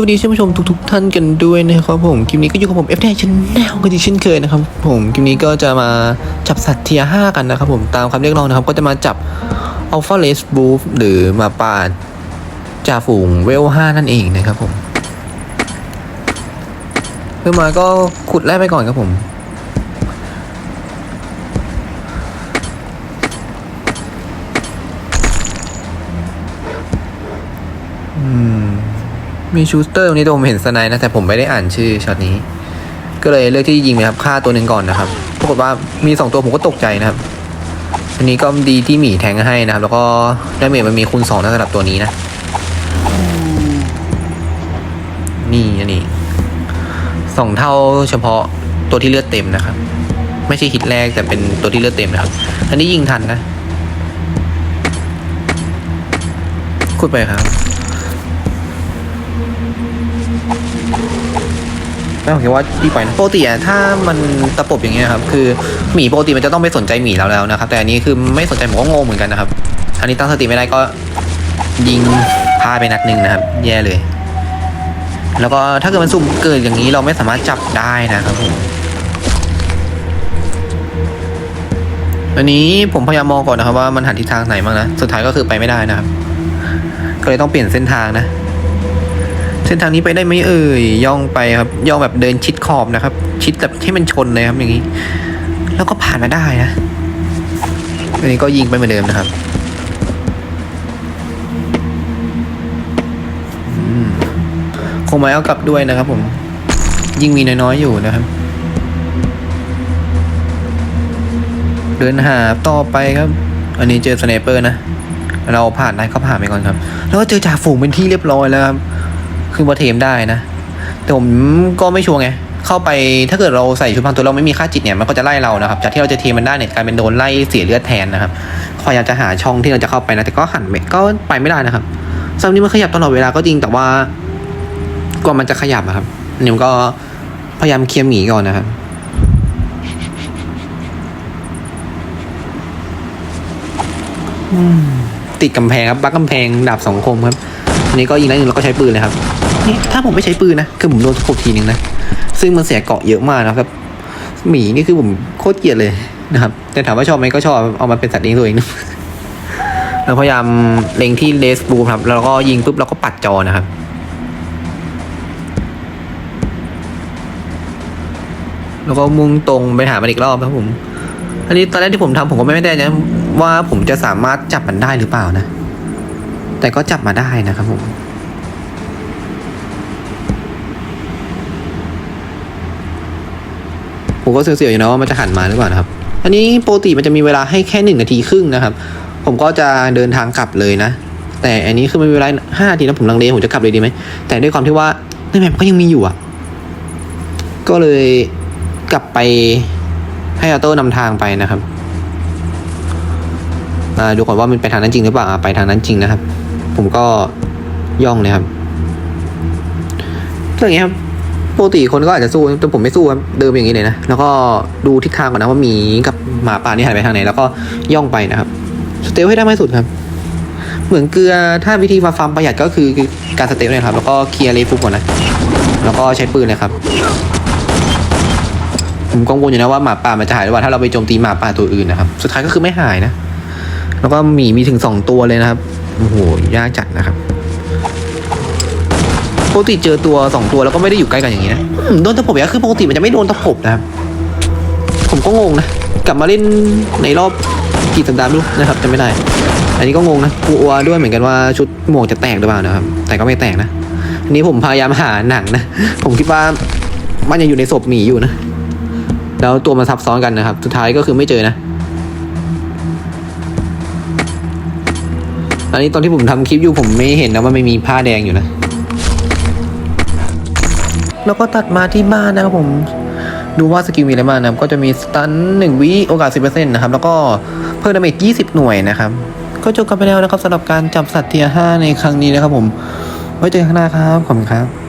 สวัสดีท่านผู้ชมทุกๆท่านกันด้วยนะครับผมคลิปนี้ก็อยู่กับผม F ได้ชแนลกันอีกเช่นเคยนะครับผมคลิปนี้ก็จะมาจับสัตว์เทียห้ากันนะครับผมตามคำเรียกร้องนะครับก็จะมาจับ Alpha Race b o o f หรือมาป่าจ่าฝูงเวลห้านั่นเองนะครับผมเพื่อมาก็ขุดแร่ไปก่อนครับผมอืม มีชูสเตอร์ตรงนี้ตัวผมเห็นสไนด์นะแต่ผมไม่ได้อ่านชื่อช็อตนี้ ก็เลยเลือกที่ยิงไปครับฆ่าตัวหนึ่งก่อนนะครับปรากฏว่ามีสองตัวผมก็ตกใจนะครับอันนี้ก็ดีที่หมีแทงให้นะครับ แล้วก็ไดาเมจมันมีคูณสองนะสำหรับตัวนี้นะ นี่อันนี้สองเท่าเฉพาะตัวที่เลือดเต็มนะครับ ไม่ใช่ฮิตแรกแต่เป็นตัวที่เลือดเต็มนะครับ อันนี้ยิงทันนะขุดไปครับ ไม่ผมคิดว่าดีไปนะปกติอะถ้ามันตะปบอย่างเงี้ยครับ คือหมีปกติมันจะต้องไปสนใจหมีแล้วแล้วนะครับ แต่อันนี้คือไม่สนใจผมก็งงเหมือนกันนะครับ อันนี้ตั้งสติไม่ได้ก็ยิงพลาไปนัดหนึ่งนะครับ แย่เลย แล้วก็ถ้าเกิดมันสุ่มเกิดอย่างนี้เราไม่สามารถจับได้นะครับผมอันนี้ผมพยายามมองก่อนนะครับว่ามันหันทิศทางไหนบ้างนะ สุดท้ายก็คือไปไม่ได้นะครับ ก็เลยต้องเปลี่ยนเส้นทางนะ เส้นทางนี้ไปได้ไหมเอ่ยย่องไปครับ ย่องแบบเดินชิดขอบนะครับ ชิดแบบให้มันชนเลยครับอย่างนี้ แล้วก็ผ่านมาได้นะอันนี้ก็ยิงไปเหมือนเดิมนะครับคงไม่เอากลับด้วยนะครับ ผม ยิงมีน้อยๆอยู่นะครับ เดินหาต่อไปครับ อันนี้เจอสไนเปอร์นะเราผ่านได้ก็ผ่านไปก่อนครับ แล้วก็เจอจ่าฝูงเป็นที่เรียบร้อยแล้วครับ คือว่าเทมได้นะ แต่ผมก็ไม่ชัวร์ไง เข้าไปถ้าเกิดเราใส่ชุดพังตัวเราไม่มีค่าจิตเนี่ยมันก็จะไล่เรานะครับจากที่เราจะเทมมันได้เนี่ยกลายเป็นโดนไล่เสียเลือดแทนนะครับพยายามจะหาช่องที่เราจะเข้าไปนะแต่ก็หันไม่ก็ไปไม่ได้นะครับซัมนี้มันขยับตลอดเวลาก็จริงแต่ว่ากว่ามันจะขยับอะครับนี่ยมันก็พยายามเคลียร์หมีก่อนนะครับติดกำแพงครับ บักกำแพงดาบสองคมครับอันนี้ก็ยิงได้หนึ่งแล้วก็ใช้ปืนเลยครับ ถ้าผมไม่ใช้ปืนนะ คือผมโดนตะปบทีนึงนะ ซึ่งมันเสียเกาะเยอะมากนะครับ หมีนี่คือผมโคตรเกลียดเลยนะครับ แต่ถามว่าชอบไหมก็ชอบ เอามาเป็นสัตว์เลี้ยงตัวเองนะเราพยายามเล็งที่เลสบูครับ แล้วก็ยิงปุ๊บเราก็ปัดจอนะครับแล้วก็มุ่งตรงไปหามันอีกรอบครับผม อันนี้ตอนแรกที่ผมทำผมก็ไม่แน่ใจนะว่าผมจะสามารถจับมันได้หรือเปล่านะ แต่ก็จับมาได้นะครับผม ผมก็เสียวๆอยู่นะว่ามันจะหันมาหรือเปล่านะครับ อันนี้ปกติมันจะมีเวลาให้แค่หนึ่งนาทีครึ่งนะครับ ผมก็จะเดินทางกลับเลยนะ แต่อันนี้คือมันมีเวลาห้านาทีนะผมลังเลผมจะกลับเลยดีไหมแต่ด้วยความที่ว่าในแมปก็ยังมีอยู่อะ ก็เลยกลับไปให้ออโต้นำทางไปนะครับอ่าดูก่อนว่ามันไปทางนั้นจริงหรือเปล่าอ่าไปทางนั้นจริงนะครับ ผมก็ย่องเลยครับเรื่องนี้ครับ ปกติคนก็อาจจะสู้แต่ผมไม่สู้ครับเดิมอย่างนี้เลยนะ แล้วก็ดูทิศทางก่อนนะว่าหมีกับหมาป่านี่หันไปทางไหน แล้วก็ย่องไปนะครับสเตลให้ได้มากที่สุดครับ เหมือนเกลือถ้าวิธีฟาร์มประหยัดก็คือการสเตลเนี่ยครับ แล้วก็เคลียร์เลฟุกก่อนนะ แล้วก็ใช้ปืนเลยครับ ผมกังวลอยู่นะว่าหมาป่ามันจะหายหรือเปล่าถ้าเราไปโจมตีหมาป่าตัวอื่นนะครับ สุดท้ายก็คือไม่หายนะ แล้วก็หมีมีถึงสองตัวเลยนะครับ โอ้โห ยากจัดนะครับ ปกติเจอตัวสองตัวแล้วก็ไม่ได้อยู่ใกล้กันอย่างนี้นะโดนตะปบอย่างนี้คือปกติมันจะไม่โดนตะปบนะครับ ผมก็งงนะ กลับมาเล่นในรอบกี่สัปดาห์ไม่รู้นะครับจะไม่ได้ อันนี้ก็งงนะกลัวด้วยเหมือนกันว่าชุดหมวกจะแตกหรือเปล่านะครับ แต่ก็ไม่แตกนะอันนี้ผมพยายามหาหนังนะ ผมคิดว่ามันยังอยู่ในศพหมีอยู่นะแล้วตัวมันซับซ้อนกันนะครับ สุดท้ายก็คือไม่เจอนะ อันนี้ตอนที่ผมทำคลิปอยู่ผมไม่เห็นนะว่าไม่มีผ้าแดงอยู่นะ แล้วก็ตัดมาที่บ้านนะครับผม ดูว่าสกิลมีอะไรบ้างนะครับ ก็จะมีสตันหนึ่งวิโอกาสสิบเปอร์เซ็นต์นะครับ แล้วก็เพิ่มดาเมจยี่สิบหน่วยนะครับ ก็จบกันไปแล้วนะครับสำหรับการจับสัตว์เทียห้าในครั้งนี้นะครับผม ไว้เจอกันข้างหน้าครับ ขอบคุณครับ